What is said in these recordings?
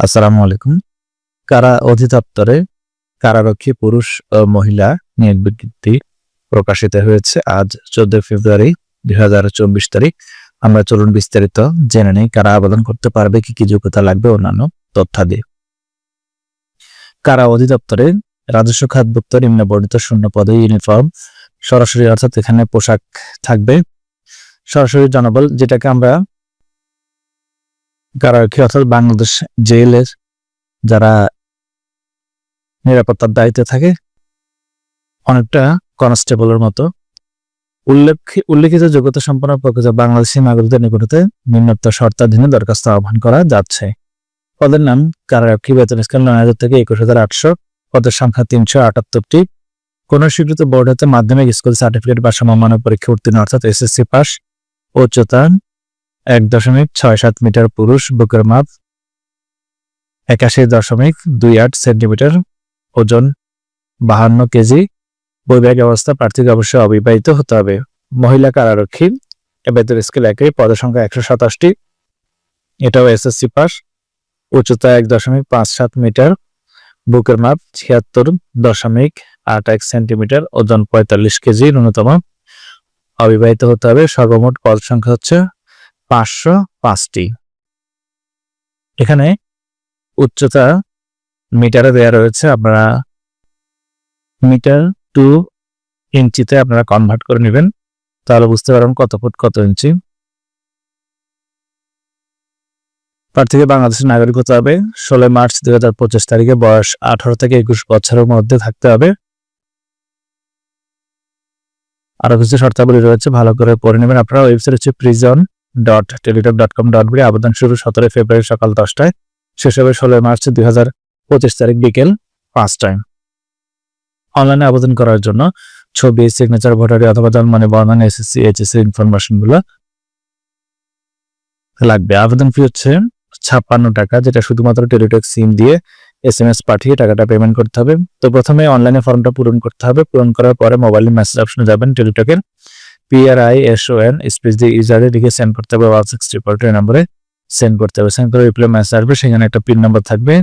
আসসালামু আলাইকুম। কারা অধিদপ্তরে কারারক্ষী পুরুষ ও মহিলা নিয়োগ বিজ্ঞপ্তি প্রকাশিত হয়েছে আজ চোদ্দ ফেব্রুয়ারি দুই হাজার চব্বিশ তারিখ। আমরা চলুন বিস্তারিত জেনে নেই কারা আবেদন করতে পারবে, কি কি যোগ্যতা লাগবে, অন্যান্য তথ্যাদি কারা অধিদপ্তরে রাজস্ব খাতভুক্ত নিম্ন বর্ণিত শূন্য পদে ইউনিফর্ম, সরাসরি অর্থাৎ এখানে পোশাক থাকবে। সরাসরি জনবল, যেটাকে আমরা কারারক্ষী অর্থাৎ বাংলাদেশ জেলের যারা নিরাপত্তার দায়িত্বে থাকে, অনেকটা কনস্টেবলের মতো। উল্লেখ, উল্লেখিত যোগ্যতা সম্পন্ন প্রকৃত বাংলাদেশি নাগরিকদের নিকটতে নিম্নোক্ত শর্তাধীনে দরখাস্ত আহ্বান করা যাচ্ছে। পদের নাম কারারক্ষী বেতন স্কেল নয় হাজার থেকে একুশ হাজার আটশো। পদের সংখ্যা তিনশো আটাত্তরটি। কোন স্বীকৃত বোর্ড হতে মাধ্যমিক স্কুল সার্টিফিকেট বা সমমানের পরীক্ষা উত্তীর্ণ, অর্থাৎ এসএসসি পাস উচ্চতা এক দশমিক ছয় সাত মিটার পুরুষ বুকের মাপ একাশি দশমিক দুই আট সেন্টিমিটার ওজন বাহান্ন কেজি। বৈবাহিক অবস্থা প্রার্থীকে অবশ্যই অবিবাহিত হতে হবে। মহিলা কারারক্ষী, এ বেতন স্কেল একই পদের সংখ্যা একশো সাতাশটি। এটাও এসএসসি পাস। উচ্চতা এক দশমিক পাঁচ সাত মিটার। বুকের মাপ ছিয়াত্তর দশমিক আট এক সেন্টিমিটার, ওজন পঁয়তাল্লিশ কেজি, ন্যূনতম। অবিবাহিত হতে হবে, সর্বমোট পদ সংখ্যা হচ্ছে পাঁচশো পাঁচটি। এখানে উচ্চতা মিটারে দেয়া রয়েছে, আপনারা মিটার টু ইঞ্চিতে আপনারা কনভার্ট করে নেবেন। তাহলে বুঝতে পারবেন কত ফুট, কত ইঞ্চি। প্রার্থীকে বাংলাদেশের নাগরিক হতে হবে। ষোলো মার্চ দুই হাজার পঁচিশ তারিখে বয়স আঠারো থেকে একুশ বছরের মধ্যে থাকতে হবে। আরও কিছু শর্তাবলী রয়েছে, ভালো করে পড়ে নেবেন। আপনারা ওয়েবসাইট হচ্ছে prison dot Teletalk dot com dot B আবেদন শুরু সতেরোই ফেব্রুয়ারি সকাল দশটায়। শেষ হবে ষোলোই মার্চ দুই হাজার পঁচিশ তারিখ বিকেল পাঁচটায়। অনলাইনে আবেদন করার জন্য ছবি সিগনেচার ভোটারি অথবা জন্মানি বর্ণনা এসএসসি এইচএসসি ইনফরমেশনগুলো লাগবে। আবেদন ফি হচ্ছে ছাপ্পান্ন টাকা, যেটা শুধুমাত্র টেলিটক সিম দিয়ে এস এম এস পাঠিয়ে টাকাটা পেমেন্ট করতে হবে। তো প্রথমে অনলাইনে ফর্মটা পূরণ করতে হবে। পূরণ করার পরে মোবাইলে মেসেজ অপশনে যাবেন টেলিটকের PRI S O N space দিয়ে ইউজারে লিখে সেন্ড করতে হবে ওয়ান সিক্স ট্রিপল টু নম্বরে সেন্ড করতে হবে। সেন্ড করে রিপ্লাই মেসেজ আসবে, সেখানে একটা পিন নাম্বার থাকবে।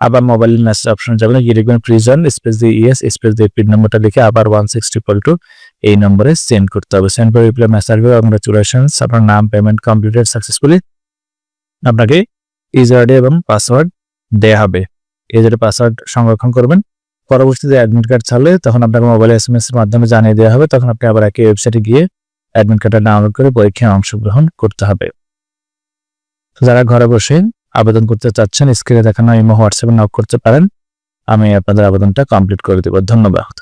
আবার মোবাইলের মেসেজ অপশনে যাবেন গিয়ে লিখবেন প্রিজন স্পেস দিয়ে ইএস স্পেস দিয়ে পিন নম্বরটা লিখে আবার ওয়ান সিক্স ট্রিপল টু এই নম্বরে সেন্ড করতে হবে। সেন্ড করে রিপ্লাই মেসেজ আসবে কংগ্রাচুলেশনস আপনার নাম পেমেন্ট কমপ্লিটেড সাকসেসফুলি আপনাকে ইউজার এবং পাসওয়ার্ড দেয়া হবে। ইউজার পাসওয়ার্ড সংরক্ষণ করবেন। পরবর্তীতে অ্যাডমিট কার্ড ছাড়লে তখন আপনাকে মোবাইল এস এম এর মাধ্যমে জানিয়ে দেওয়া হবে, তখন আপনি আবার একই ওয়েবসাইটে গিয়ে অ্যাডমিট কার্ডটা ডাউনলোড করে পরীক্ষায় অংশগ্রহণ করতে হবে। যারা ঘরে বসে আবেদন করতে চাচ্ছেন স্ক্রিনে দেখানো ইমো, হোয়াটসঅ্যাপে নক করতে পারেন। আমি আপনাদের আবেদনটা কমপ্লিট করে দেব। ধন্যবাদ।